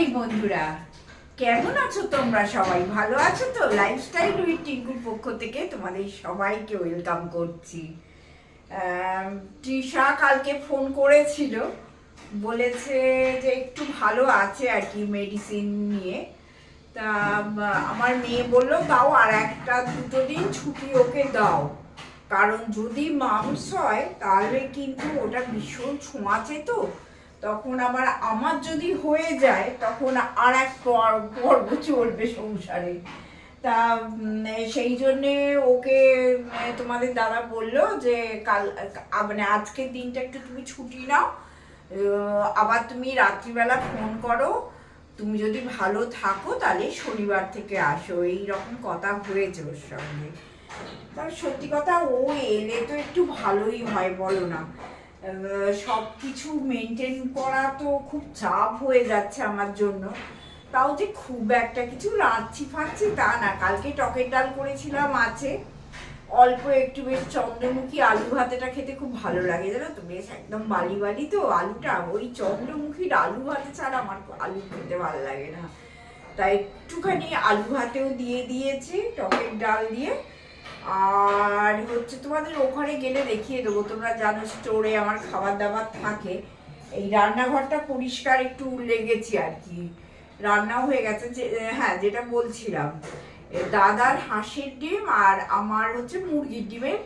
Morning বন্ধুরা, কেমন আছো তোমরা সবাই? ভালো আছো তো? লাইফস্টাইল উইথ টিঙ্কুর পক্ষ থেকে তোমাদের সবাইকে ওয়েলকাম করছি। তৃষা কালকে ফোন করেছিল, বলেছে যে একটু ভালো আছে আর কি মেডিসিন নিয়ে। তা, আমার মেয়ে বলল, দাও আর একটা দুটো দিন ছুটি ওকে দাও। কারণ যদি মাংস হয়, তাহলে কিন্তু ওটা ভীষণ ছোঁয়াচে তো। তখন আবার আমার যদি হয়ে যায়, তখন আর এক পর- পর্ব চলবে সংসারে। তা সেই জন্যে ওকে তোমাদের দাদা বলল যে, কাল মানে আজকের দিনটা একটু তুমি ছুটি নাও। আবার তুমি রাত্রিবেলা ফোন করো। তুমি যদি ভালো থাকো, তাহলে শনিবার থেকে আসো। এই রকম কথা হয়েছে ওর সঙ্গে। তার সত্যি কথা, ও এলে তো একটু ভালোই হয়, বলো না। সব কিছু মেনটেন করা তো খুব চাপ হয়ে যাচ্ছে আমার জন্য। তাও যে খুব একটা কিছু রাঁধছি ফাঁকছি তা না, কালকে টকের ডাল করেছিলাম আছে। অল্প একটু বেশ চন্দ্রমুখী আলু ভাতেটা খেতে খুব ভালো লাগে, জানো তো? বেশ একদম বালি বালি তো আলুটা। ওই চন্দ্রমুখীর আলু ভাতে ছাড়া আমার আলু খেতে ভালো লাগে না। তাই একটুখানি আলু ভাতেও দিয়ে দিয়েছি, টকের ডাল দিয়ে। আর হচ্ছে তোমাদের ওখানে গেলে দেখিয়ে দেবো। তোমরা জানো স্টোরে আমার খাবার দাবার থাকে। এই রান্নাঘরটা পরিষ্কার একটু লেগেছি আর কি। রান্নাও হয়ে গেছে যে হ্যাঁ যেটা বলছিলাম। দাদার হাঁসের ডিম আর আমার হচ্ছে মুরগির ডিমের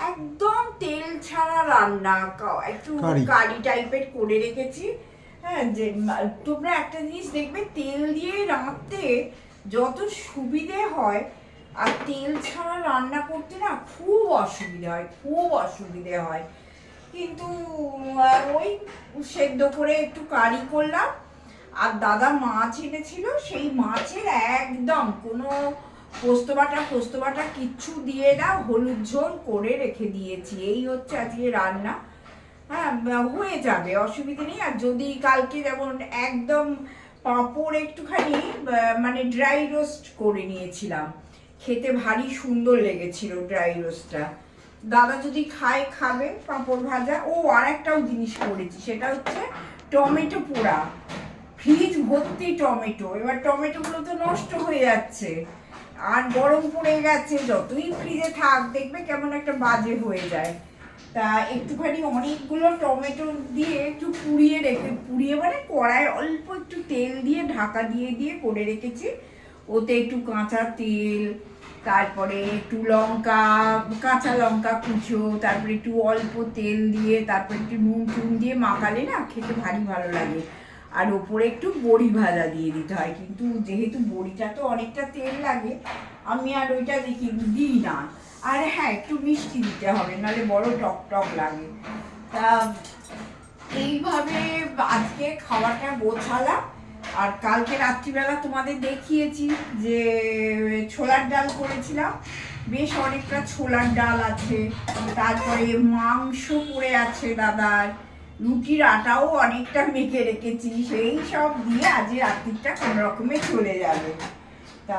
একদম তেল ছাড়া রান্না। কা- একটু। কারি। টাইপের করে রেখেছি। হ্যাঁ যে তোমরা একটা জিনিস দেখবে তেল দিয়ে রাঁধতে যত সুবিধে হয় আর তেল ছাড়া রান্না করতে না খুব অসুবিধে হয়, খুব অসুবিধে হয়। কিন্তু ওই সেদ্ধ করে একটু কারি করলাম। আর দাদা মাছ এনেছিল, সেই মাছের একদম কোনো পোস্ত বাটা পোস্ত বাটা কিচ্ছু দিয়ে না হলুদ ঝোল করে রেখে দিয়েছি। এই হচ্ছে আজকে রান্না। হ্যাঁ হয়ে যাবে, অসুবিধে নেই। আর যদি কালকে যেমন একদম পাঁপড় একটুখানি মানে ড্রাই রোস্ট করে নিয়েছিলাম খেতে ভারী সুন্দর লেগেছিল ড্রাই রোস্টটা দাদা যদি খায়, খাবে পাঁপড় ভাজা। ও আর একটাও জিনিস করেছি, সেটা হচ্ছে টমেটো পোড়া। ফ্রিজ ভর্তি টমেটো, এবার টমেটোগুলো তো নষ্ট হয়ে যাচ্ছে। আর গরম পড়ে গেছে, যতই ফ্রিজে থাক, দেখবে কেমন একটা বাজে হয়ে যায়। তা একটুখানি অনেকগুলো টমেটো দিয়ে একটু পুড়িয়ে রেখে, পুড়িয়ে মানে কড়ায় অল্প একটু তেল দিয়ে, ঢাকা দিয়ে দিয়ে করে রেখেছি। ওতে একটু কাঁচা তেল তারপরে একটু লঙ্কা, কাঁচা লঙ্কা কুচো, তারপরে একটু অল্প তেল দিয়ে, তারপরে একটু নুন টুন দিয়ে মাখালে না খেতে ভারী ভালো লাগে। আর ওপরে একটু বড়ি ভাজা দিয়ে দিতে হয়। কিন্তু যেহেতু বড়িটা তো অনেকটা তেল লাগে, আমি আর ওইটা দেখি দিই না। আর হ্যাঁ একটু মিষ্টি দিতে হবে, নাহলে বড় টক টক লাগে। তা, এইভাবে আজকে খাওয়াটা গোছালাম। আর কালকে রাত্রিবেলা তোমাদের দেখিয়েছি যে ছোলার ডাল করেছিলাম। বেশ অনেকটা ছোলার ডাল আছে। তারপরে মাংস পড়ে আছে দাদার। রুটির আটাও অনেকটা মেখে রেখেছি। সেই সব দিয়ে আজ রাত্রিটা কোনো রকমে চলে যাবে। তা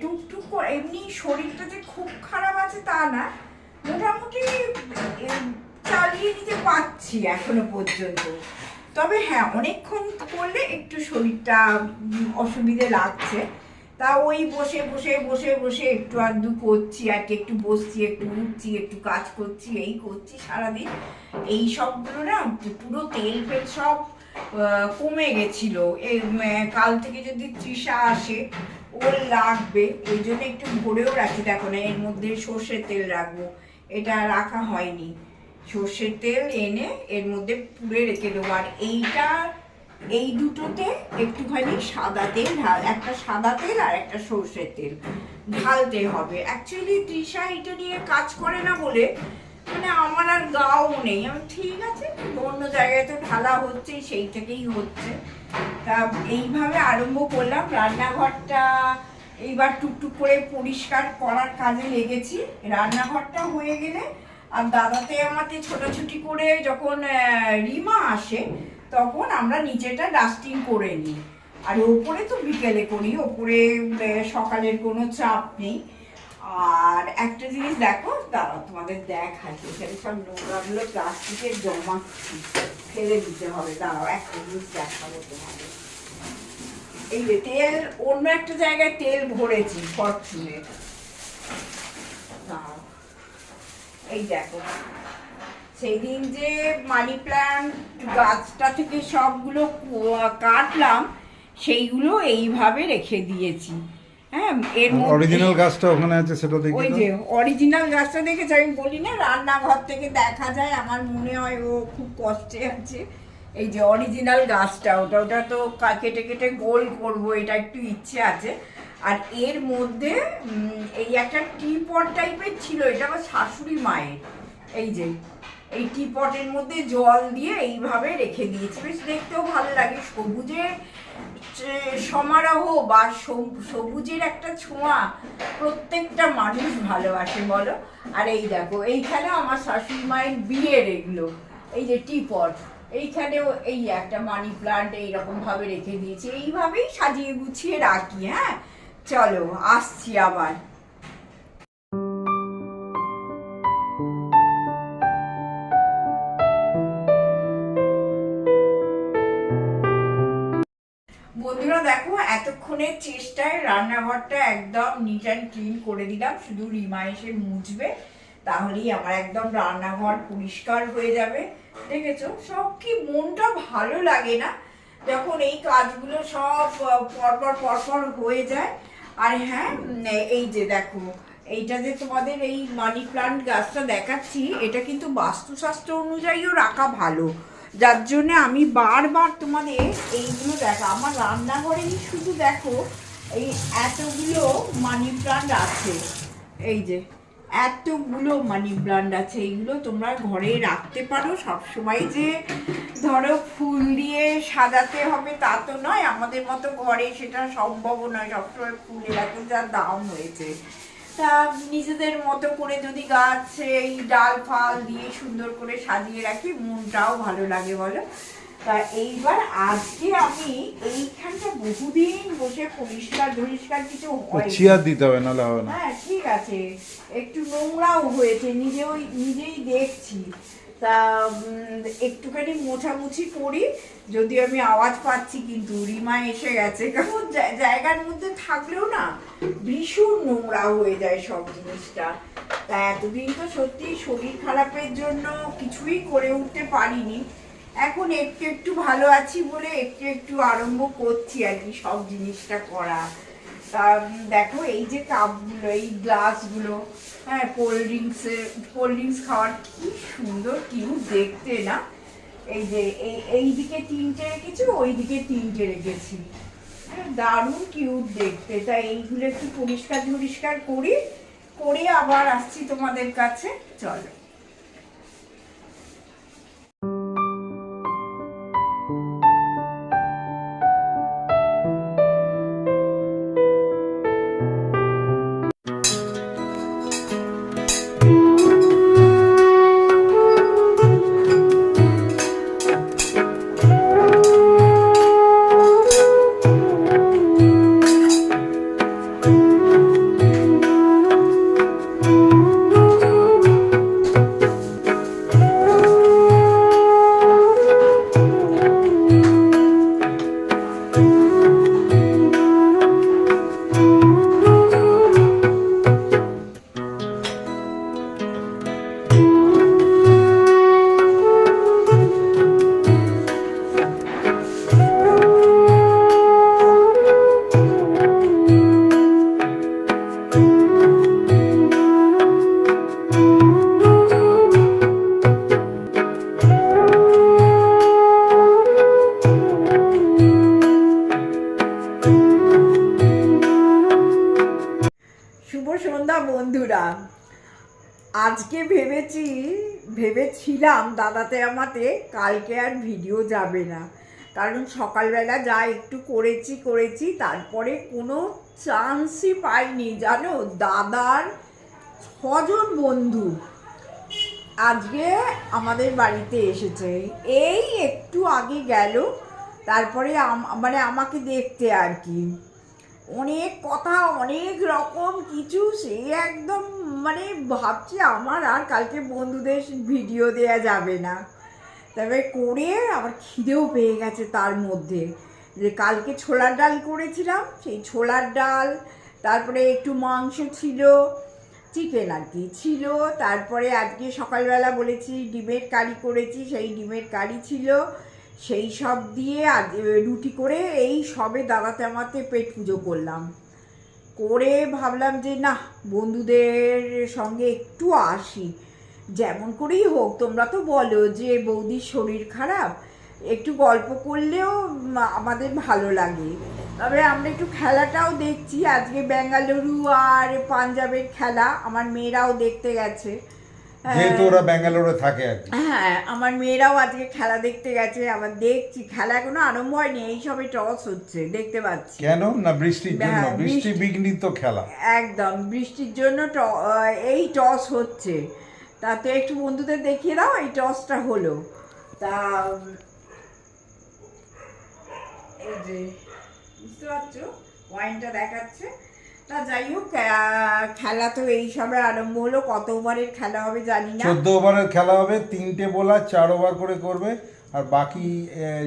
টুকটুক করে এমনি শরীরটা যে খুব খারাপ আছে তা না। মোটামুটি চালিয়ে নিতে পারছি এখনও পর্যন্ত। তবে হ্যাঁ অনেকক্ষণ করলে একটু শরীরটা অসুবিধে লাগছে। তা ওই বসে বসে বসে বসে একটু আধটু করছি আর কি, একটু বসছি, একটু উঠছি, একটু কাজ করছি, এই করছি সারাদিন। এই সবগুলো না পুরো তেল ফেল সব কমে গেছিল। কাল থেকে যদি তৃষা আসে, ওর লাগবে। ওই জন্য একটু ভরেও রাখি। দেখো না, এর মধ্যে সর্ষের তেল রাখব। এটা রাখা হয়নি। সর্ষের তেল এনে এর মধ্যে পুড়ে রেখে দেবো। আর এইটা, এই দুটোতে একটুখানি সাদা তেল ঢাল একটা সাদা তেল আর একটা সর্ষের তেল ঢালতে হবে। অ্যাকচুয়ালি তৃষা এটা নিয়ে কাজ করে না বলে মানে আমার আর গাও নেই। আমি ঠিক আছে অন্য জায়গায় তো ঢালা হচ্ছে সেই থেকেই হচ্ছে। তা এইভাবে আরম্ভ করলাম। রান্নাঘরটা এইবার টুকটুক করে পরিষ্কার করার কাজে লেগেছি। রান্নাঘরটা হয়ে গেলে আর দাদাতে আমাকে ছোটাছুটি করে যখন রিমা আসে, তখন আমরা নিচেটা ডাস্টিং করে নিই। আর ওপরে তো বিকেলে করি, ওপরে সকালের কোনো চাপ নেই। আর একটা জিনিস দেখো, দাঁড়াও, তোমাদের দেখাই। এখানে সব নোংরাগুলো প্লাস্টিকের জমাচ্ছি ফেলে দিতে হবে। দাঁড়াও, একটা জিনিস দেখাবো তোমাদের। এই যে তেল, অন্য একটা জায়গায় তেল ভরেছি ফরচুনের দাঁড়াও। এই দেখো। সেই দিন যে মানি প্ল্যান্ট গাছটা থেকে সবগুলো কাটলাম সেইগুলো এইভাবে রেখে দিয়েছি। হ্যাঁ এর অরিজিনাল গাছটা ওখানে আছে সেটা দেখি ওই যে অরিজিনাল গাছটা দেখেছি? আমি বলি না রান্নাঘর থেকে দেখা যায় আমার মনে হয় ও খুব কষ্টে আছে। এই যে অরিজিনাল গাছটা ওটা ওটা তো কেটে কেটে গোল করব এটা একটু ইচ্ছে আছে। আর এর মধ্যে এই একটা টি পট টাইপের ছিল, এটা আমার শাশুড়ি মায়ের। এই যে, এই টি পটের মধ্যে জল দিয়ে এইভাবে রেখে দিয়েছি। বেশ দেখতেও ভালো লাগে সবুজে সমারোহ বা সবুজের একটা ছোঁয়া প্রত্যেকটা মানুষ ভালোবাসে, বলো। আর এই দেখো এইখানে আমার শাশুড়ি মায়ের বিয়ের এগুলো, এই যে টিপট এইখানেও এই একটা মানি প্লান্ট এইরকমভাবে রেখে দিয়েছি। এইভাবেই সাজিয়ে গুছিয়ে রাখি হ্যাঁ? চলো, আসছি আবার। বন্ধুরা, দেখো এতক্ষণের চেষ্টায় রান্নাঘরটা একদম নিট অ্যান্ড ক্লিন করে দিলাম। শুধু রিমা এসে মুছবে, তাহলেই আমার একদম রান্নাঘর পরিষ্কার হয়ে যাবে। দেখেছ? সব কি মনটা ভালো লাগে না? যখন এই কাজগুলো সব পরপর পরপর হয়ে যায় আর হ্যাঁ এই যে দেখো, এইটা যে তোমাদের এই মানি প্লান্ট গাছটা দেখাচ্ছি, এটা কিন্তু বাস্তুশাস্ত্র অনুযায়ীও রাখা ভালো। যার জন্যে আমি বারবার তোমাদের এইগুলো দেখো, আমার রান্নাঘরেই শুধু দেখো, এই এতগুলো মানি প্লান্ট আছে। এই যে এতগুলো মানি প্লান্ট আছে, এইগুলো তোমরা ঘরে রাখতে পারো। সবসময় যে ধরো ফুল দিয়ে সাজাতে হবে তা তো নয়, আমাদের মতো ঘরে সেটা সম্ভব নয়। সবসময় ফুলের এত যা দাম হয়েছে। তা নিজেদের মতো করে যদি গাছ এই ডাল ফাল দিয়ে সুন্দর করে সাজিয়ে রাখি, মনটাও ভালো লাগে বলো। তা এইবার আজকে আমি এইখানটা বহুদিন বসে পরিষ্কার পরিষ্কার কিছু হয় চেয়ার দিতে হবে নাহলে হবে না। হ্যাঁ ঠিক আছে। একটু নোংরাও হয়েছে নিজেও নিজেই দেখছি। তা একটুখানি মোছামুছি করি যদি আমি আওয়াজ পাচ্ছি কিন্তু রিমা এসে গেছে। কারণ জায়গার মধ্যে থাকলেও না ভীষণ নোংরা হয়ে যায় সব জিনিসটা। তা এতদিন তো সত্যি শরীর খারাপের জন্য কিছুই করে উঠতে পারিনি। এখন একটু একটু ভালো আছি বলে একটু একটু আরম্ভ করছি আর কি সব জিনিসটা করা। তা দেখো এই যে কাপগুলো এই গ্লাসগুলো হ্যাঁ কোল্ড ড্রিঙ্কসের কোল্ড ড্রিঙ্কস খাওয়ার কি সুন্দর কিউট দেখতে না? এই যে এই দিকে তিনটে রেখেছি ওই দিকে তিনটে রেখেছি। হ্যাঁ, দারুণ কিউট দেখতে। তাই এইগুলো একটু পরিষ্কার পরিষ্কার করি করে আবার আসছি তোমাদের কাছে। চলো। আজকে ভেবেছি, ভেবেছিলাম দাদাতে আমাতে কালকে আর ভিডিও যাবে না। কারণ সকালবেলা যা একটু করেছি করেছি, তারপরে কোনো চান্সই পাইনি, জানো? দাদার ছজন বন্ধু আজকে আমাদের বাড়িতে এসেছে। এই একটু আগে গেল, তারপরে মানে আমাকে দেখতে আর কি। অনেক কথা, অনেক রকম কিছু, সে একদম মানে ভাবছি আমার আর কালকে বন্ধুদের ভিডিও দেয়া যাবে না। তবে করে আবার খিদেও পেয়ে গেছে তার মধ্যে। যে কালকে ছোলার ডাল করেছিলাম, সেই ছোলার ডাল, তারপরে একটু মাংস ছিল চিকেন আর কি ছিল, তারপরে আজকে সকালবেলা বলেছি ডিমের কারি করেছি, সেই ডিমের কারি ছিল, সেই সব দিয়ে আজ রুটি করে এই সবে দাদাতে আমাতে পেট পুজো করলাম। করে ভাবলাম যে, না, বন্ধুদের সঙ্গে একটু আসি। যেমন করেই হোক, তোমরা তো বলো যে, বৌদির শরীর খারাপ, একটু গল্প করলেও আমাদের ভালো লাগে। তবে আমরা একটু খেলাটাও দেখছি। আজকে বেঙ্গালুরু আর পাঞ্জাবের খেলা, আমার মেয়েরাও দেখতে গেছে। যেহেতু ওরা ব্যাঙ্গালোরে থাকে আর হ্যাঁ আমার মেয়েরাও আজকে খেলা দেখতে গেছে আবার দেখছি খেলা এখনও আরম্ভ হয়নি এই সবে টস হচ্ছে দেখতে পাচ্ছি। কেন? না বৃষ্টির জন্য বৃষ্টি বৃষ্টি- বিঘ্নিত খেলা। একদম বৃষ্টির জন্য এই টস হচ্ছে। তাতে একটু বন্ধুদের দেখিয়ে দাও এই টসটা হলো। তা এই যে বুঝতে পারছ? ওয়াইনটা দেখাচ্ছে। তা যাই হোক খেলা তো এই সবে আরম্ভ হলো। কত ওভারের খেলা হবে জানি না। চোদ্দ ওভারের খেলা হবে তিনটে বোলার চার ওভার করে করবে আর বাকি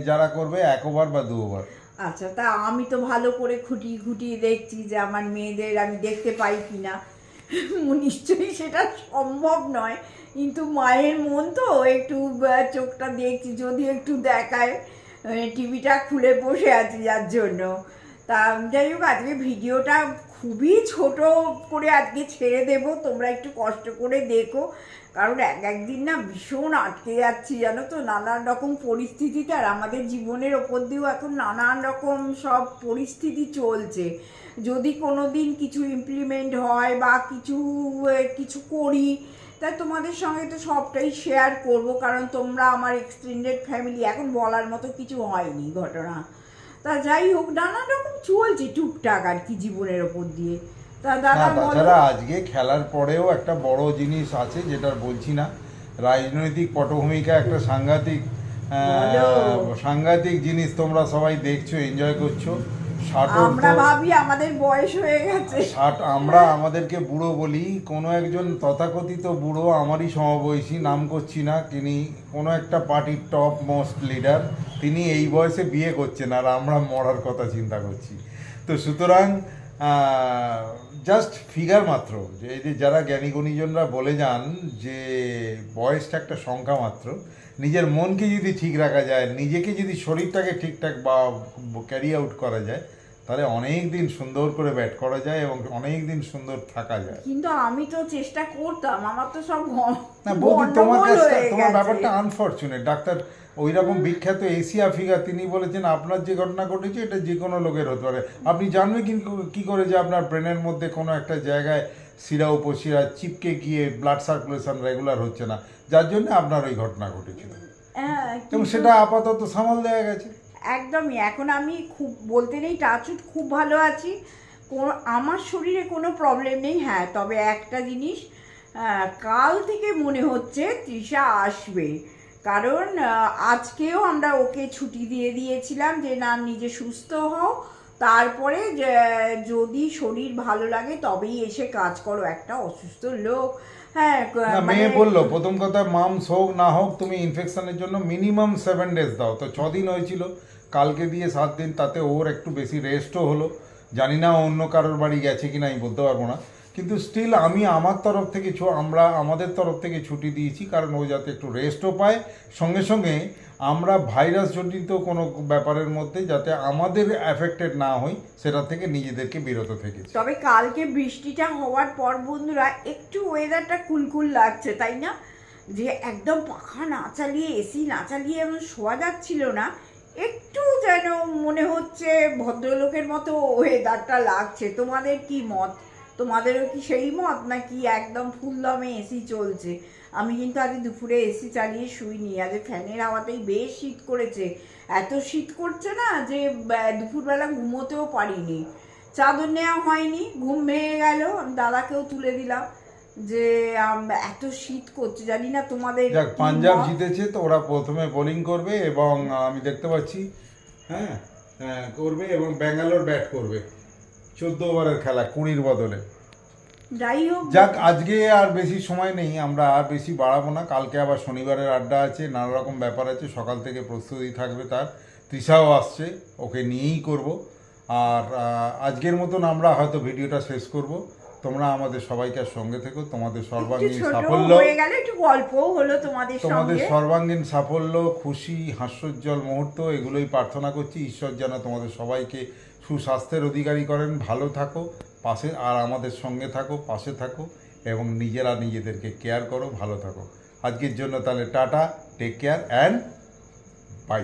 যারা করবে এক ওভার বা দু ওভার। আচ্ছা তা আমি তো ভালো করে খুঁটিয়ে খুঁটিয়ে দেখছি যে আমার মেয়েদের আমি দেখতে পাই কি না নিশ্চয়ই সেটা সম্ভব নয় কিন্তু মায়ের মন তো একটু চোখটা দেখছি যদি একটু দেখায় টিভিটা খুলে বসে আছি যার জন্য। তা যাই হোক আজকে ভিডিওটা খুবই ছোট করে আজকে ছেড়ে দেব, তোমরা একটু কষ্ট করে দেখো। কারণ এক একদিন না ভীষণ আটকে যাচ্ছি, জানো তো? নানান রকম পরিস্থিতিতে আর আমাদের জীবনের ওপর দিয়েও এখন নানান রকম সব পরিস্থিতি চলছে। যদি কোনো দিন কিছু ইমপ্লিমেন্ট হয় বা কিছু কিছু করি তাই তোমাদের সঙ্গে তো সবটাই শেয়ার করব, কারণ তোমরা আমার এক্সটেন্ডেড ফ্যামিলি এখন বলার মতো কিছু হয়নি ঘটনা। তা যাই হোক নানান রকম চলছে টুকটাক আর কি জীবনের ওপর দিয়ে। তা দাদা তাছাড়া আজকে খেলার পরেও একটা বড় জিনিস আছে যেটা বলছি না। রাজনৈতিক পটভূমিকা একটা সাংঘাতিক সাংঘাতিক জিনিস তোমরা সবাই দেখছ এনজয় করছ। আমরা ভাবি আমাদের বয়স হয়ে গেছে। ষাট আমরা আমাদেরকে বুড়ো বলি কোনো একজন তথাকথিত বুড়ো আমারই সমবয়সী নাম করছি না তিনি কোনো একটা পার্টির টপ মোস্ট লিডার তিনি এই বয়সে বিয়ে করছেন আর আমরা মরার কথা চিন্তা করছি। তো সুতরাং জাস্ট ফিগার মাত্র যে এই যে যারা জ্ঞানী গুণীজনরা বলে যান যে বয়সটা একটা সংখ্যা মাত্র নিজের মনকে যদি ঠিক রাখা যায় নিজেকে যদি শরীরটাকে ঠিকঠাক বা ক্যারি আউট করা যায় তাহলে অনেক দিন সুন্দর করে ব্যাট করা যায় এবং অনেক দিন সুন্দর থাকা যায়। কিন্তু আমি তো চেষ্টা করতাম আমার তো সব না বৌদি তোমার হয়ে তোমার ব্যাপারটা আনফর্চুনেট ডাক্তার ওই রকম বিখ্যাত এশিয়া ফিগার তিনি বলেছেন আপনার যে ঘটনা ঘটেছে এটা যে কোনো লোকের হতে পারে। আপনি জানবেন কিন্তু কি করে যে আপনার ব্রেনের মধ্যে কোনো একটা জায়গায় শিরা উপশিরা চিপকে গিয়ে ব্লাড সার্কুলেশন রেগুলার হচ্ছে না। যার জন্য আপনার ওই ঘটনা ঘটেছিল। হ্যাঁ, এবং সেটা আপাতত সামাল দেওয়া গেছে। একদমই এখন আমি খুব বলতে নেই টাচুট খুব ভালো আছি। কোনো আমার শরীরে কোনো প্রবলেম নেই হ্যাঁ তবে একটা জিনিস কাল থেকে মনে হচ্ছে তৃষা আসবে। কারণ আজকেও আমরা ওকে ছুটি দিয়ে দিয়েছিলাম যে না নিজে সুস্থ হও। তারপরে যদি শরীর ভালো লাগে তবেই এসে কাজ করো। একটা অসুস্থ লোক হ্যাঁ না মানে- মেয়ে বলল প্রথম কথা মামস হোক না হোক তুমি ইনফেকশনের জন্য মিনিমাম সেভেন ডেজ দাও। তো ছদিন হয়েছিল কালকে দিয়ে সাত দিন তাতে ওর একটু বেশি রেস্টও হলো। জানি না অন্য কারোর বাড়ি গেছে কিনা আমি বলতে পারব না। কিন্তু স্টিল আমি আমার তরফ থেকে আমরা আমাদের তরফ থেকে ছুটি দিয়েছি, কারণ ও যাতে একটু রেস্টও পায়। সঙ্গে সঙ্গে আমরা ভাইরাস জনিত কোনো ব্যাপারের মধ্যে যাতে আমাদের অ্যাফেক্টেড না হই, সেটা থেকে নিজেদেরকে বিরত থেকে তবে কালকে বৃষ্টিটা হওয়ার পর বন্ধুরা, একটু ওয়েদারটা কুলকুল লাগছে, তাই না? যে একদম পাখা না চালিয়ে এসি না চালিয়ে এমন শোয়া যাচ্ছিল না, একটু যেন মনে হচ্ছে ভদ্রলোকের মতো ওয়েদারটা লাগছে। তোমাদের কি মত? তোমাদেরও কি সেই মত? নাকি একদম ফুল দমে এসি চলছে? আমি কিন্তু আজ দুপুরে এসি চালিয়ে শুইনি। আজ ফ্যানের হাওয়াতেই বেশ শীত করেছে। এত শীত করছে না যে দুপুরবেলা ঘুমোতেও পারিনি। চাদর নেওয়া হয়নি ঘুম ভেঙে গেল। আমি দাদাকেও তুলে দিলাম যে এত শীত করছে। জানি না তোমাদের পাঞ্জাব জিতেছে তো ওরা প্রথমে বোলিং করবে এবং আমি দেখতে পাচ্ছি হ্যাঁ হ্যাঁ করবে এবং ব্যাঙ্গালোর ব্যাট করবে। চোদ্দ ওভারের খেলা কুড়ির বদলে। যাই হোক যাক আজকে আর বেশি সময় নেই আমরা আর বেশি বাড়াবো না। কালকে আবার শনিবারের আড্ডা আছে নানা রকম ব্যাপার আছে সকাল থেকে প্রস্তুতি থাকবে তার। তৃষাও আসছে ওকে নিয়েই করব। আর আজকের মতন আমরা হয়তো ভিডিওটা শেষ করব। তোমরা আমাদের সবাইকার সঙ্গে থেকো তোমাদের সর্বাঙ্গীন সাফল্য। হলো তোমাদের সর্বাঙ্গীন সাফল্য খুশি হাস্যোজ্জ্বল মুহূর্ত এগুলোই প্রার্থনা করছি। ঈশ্বর যেন তোমাদের সবাইকে সুস্বাস্থ্যের অধিকারী করেন, ভালো থাকো, পাশে আর আমাদের সঙ্গে থাকো, পাশে থাকো এবং নিজেরা নিজেদেরকে কেয়ার করো, ভালো থাকো। আজকের জন্য তাহলে tata take care and bye